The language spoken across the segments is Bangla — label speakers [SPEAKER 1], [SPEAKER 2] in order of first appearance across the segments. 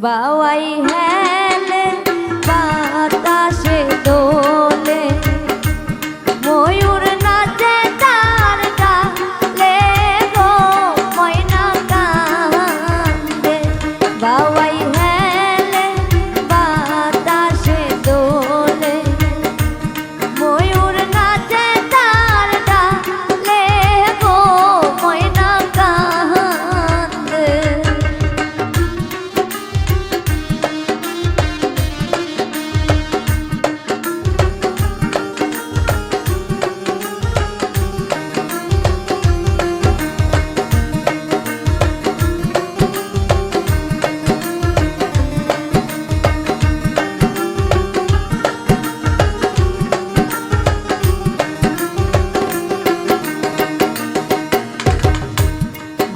[SPEAKER 1] বাওয়াই হ্যাঁ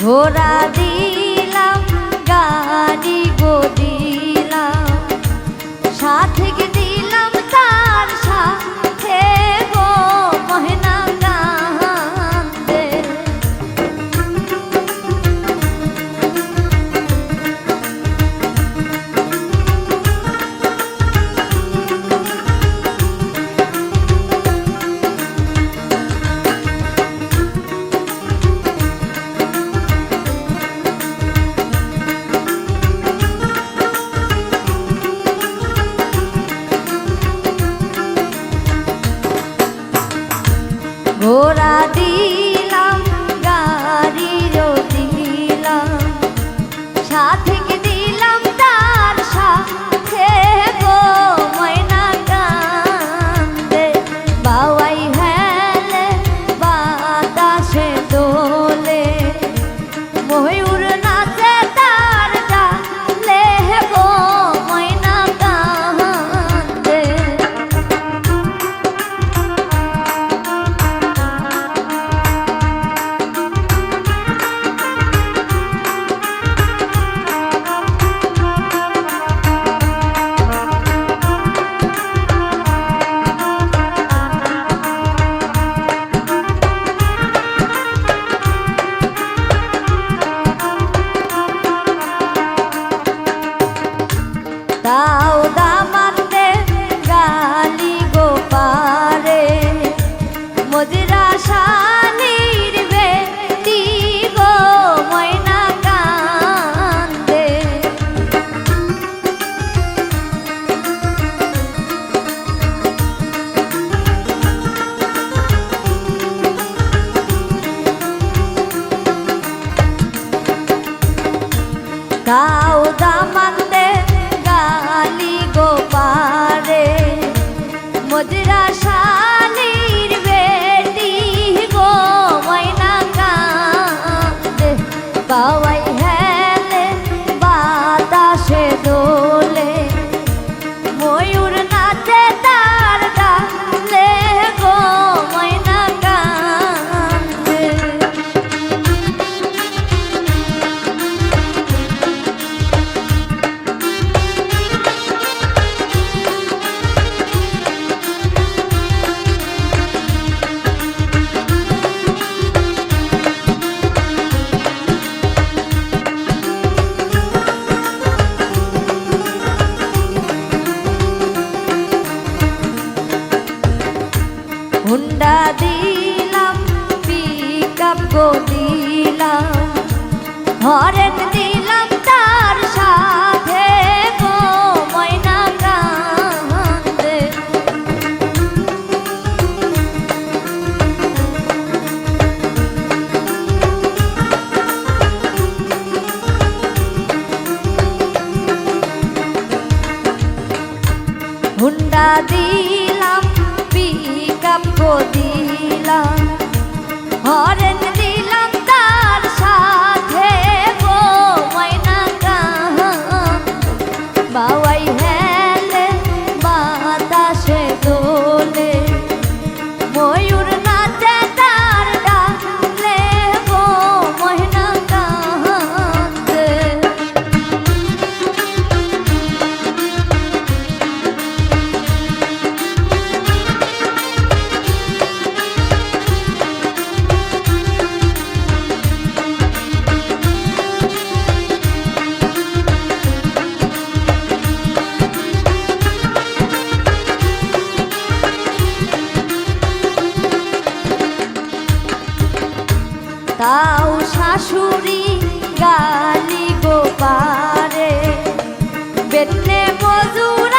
[SPEAKER 1] ভোরা দিয়ে আদি Kau হুন্ডা দিলাম পিক আপ দিলাম। হরেন দিলাম শাশুড়ি গালি গোপারে। বেতনে মজুর